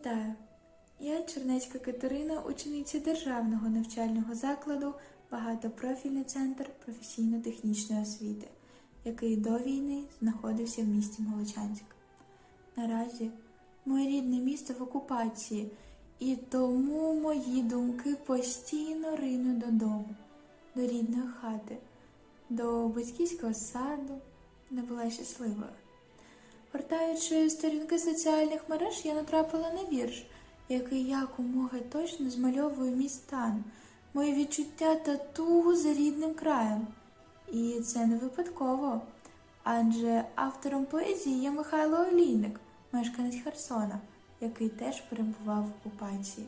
Вітаю! Я Чернецька Катерина, учениця Державного навчального закладу Багатопрофільний центр професійно-технічної освіти, який до війни знаходився в місті Молочанськ. Наразі моє рідне місто в окупації, і тому мої думки постійно ринуть додому, до рідної хати, до батьківського саду, де була щасливою. Гортаючи сторінки соціальних мереж, я натрапила на вірш, який якомога точно змальовує мій стан, мої відчуття та тугу за рідним краєм. І це не випадково, адже автором поезії є Михайло Олійник, мешканець Херсона, який теж перебував в окупації.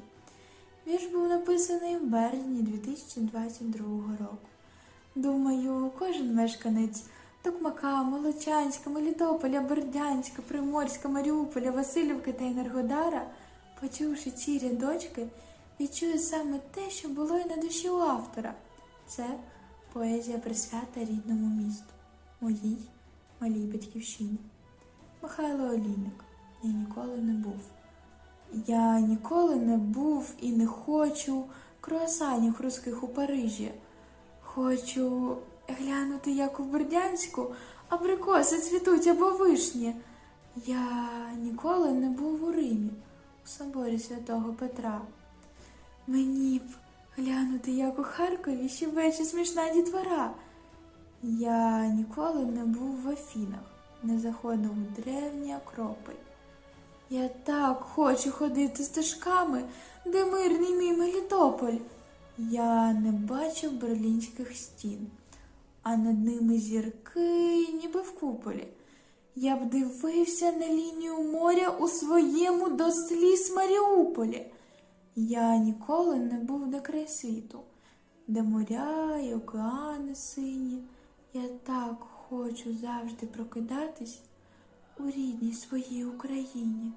Вірш був написаний в березні 2022 року. Думаю, кожен мешканець Токмака, Молочанська, Мелітополя, Бердянська, Приморська, Маріуполя, Васильівки та Енергодара, почувши ці рядочки, відчує саме те, що було і на душі у автора. Це поезія присвята рідному місту, моїй малій батьківщині. Михайло Олійник. Я ніколи не був. Я ніколи не був і не хочу круасанів хрустких у Парижі. Хочу глянути, як у Бердянську абрикоси цвітуть або вишні. Я ніколи не був у Римі, у соборі святого Петра. Мені б глянути, як у Харкові щебече смішна дітвора. Я ніколи не був в Афінах, не заходив у древній Акрополь. Я так хочу ходити стежками, де мирний мій Мелітополь. Я не бачив берлінських стін, а над ними зірки, ніби в куполі. Я б дивився на лінію моря у своєму до сліз Маріуполі. Я ніколи не був на край світу, де моря й океани сині. Я так хочу завжди прокидатись у рідній своїй Україні.